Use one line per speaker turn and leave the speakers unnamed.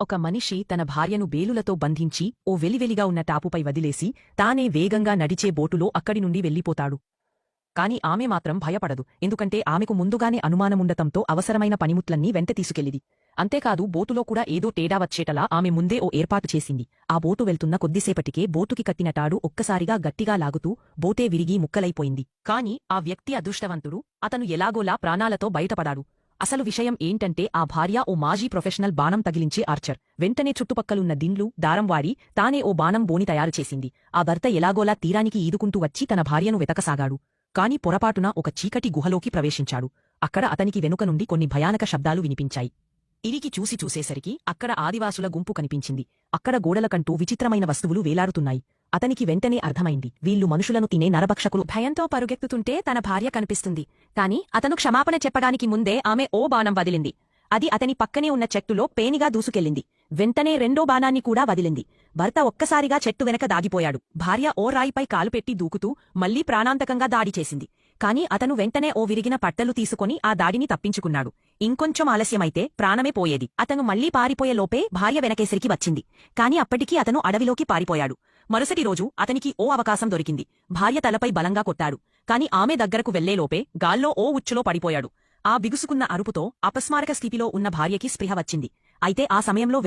ఒక మనిషి తన భార్యను బేలులతో బంధించి ఓ వెలివెలిగా ఉన్న టాపుపై వదిలేసి తానే వేగంగా నడిచే బోటులో అక్కడి నుండి వెళ్ళిపోతాడు. కాని ఆమె మాత్రం భయపడదు ఎందుకంటే ఆమెకు ముందుగానే అనుమానముండటంతో అవసరమైన పనిముట్లన్నీ వెంట తీసుకెళ్ళిది అంతేకాదు బోటులో కూడా ఏదో తేడా వచ్చేటలా ఆమె ముందే ఓ ఏర్పాటు చేసింది. ఆ బోటు వెళ్తున్న కొద్దిసేపటికే బోటుకి కట్టిన తాడు ఒక్కసారిగా గట్టిగా లాగుతూ బోటే విరిగి ముక్కలైపోయింది. కాని ఆ వ్యక్తి అదృష్టవంతుడు అతను ఎలాగోలా ప్రాణాలతో బయటపడాడు. అసలు విషయం ఏంటంటే ఆ భార్య ఓ మాజీ ప్రొఫెషనల్ బాణం తగిలించే ఆర్చర్. వెంటనే చుట్టుపక్కలున్న దిండ్లు దారంవారి తానే ఓ బాణం బోని తయారు చేసింది. ఆ భర్త ఎలాగోలా తీరానికి ఈదుకుంటూ వచ్చి తన భార్యను వెతకసాగాడు. కాని పొరపాటున ఒక చీకటి గుహలోకి ప్రవేశించాడు. అక్కడ అతనికి వెనుక నుండి కొన్ని భయానక శబ్దాలు వినిపించాయి. ఇరికి చూసి చూసేసరికి అక్కడ ఆదివాసుల గుంపు కనిపించింది. అక్కడ గోడలకంటూ విచిత్రమైన వస్తువులు వేలాడుతున్నాయి. అతనికి వెంటనే అర్థమైంది. వీళ్ళు మనుషులను తినే నరభక్షకులు. భయంతో పరుగెత్తుతుంటే తన భార్య కనిపిస్తుంది. కాని అతను క్షమాపణ చెప్పడానికి ముందే ఆమె ఓ బాణం వదిలింది. అది అతని పక్కనే ఉన్న చెట్టులో పేనిగా దూసుకెళ్ళింది. వెంటనే రెండో బాణాన్ని కూడా వదిలింది. భర్త ఒక్కసారిగా చెట్టు వెనక దాగిపోయాడు. భార్య ఓ రాయిపై కాలుపెట్టి దూకుతూ మళ్ళీ ప్రాణాంతకంగా దాడి చేసింది. కాని అతను వెంటనే ఓ విరిగిన పట్టలు తీసుకుని ఆ దాడిని తప్పించుకున్నాడు. ఇంకొంచెం ఆలస్యమైతే ప్రాణమే పోయేది. అతను మళ్ళీ పారిపోయేలోపే భార్య వెనకేసరికి వచ్చింది. కాని అప్పటికీ అతను అడవిలోకి పారిపోయాడు. మరుసటి రోజు అతనికి ఓ అవకాశం దొరికింది. భార్య తలపై బలంగా కొట్టాడు. కాని ఆమె దగ్గరకు వెళ్ళేలోపే గాల్లో ఓ ఉచ్చులో పడిపోయాడు. ఆ బిగుసుకున్న అరుపుతో అపస్మారక స్థితిలో ఉన్న భార్యకి స్పృహ వచ్చింది. అయితే ఆ సమయంలో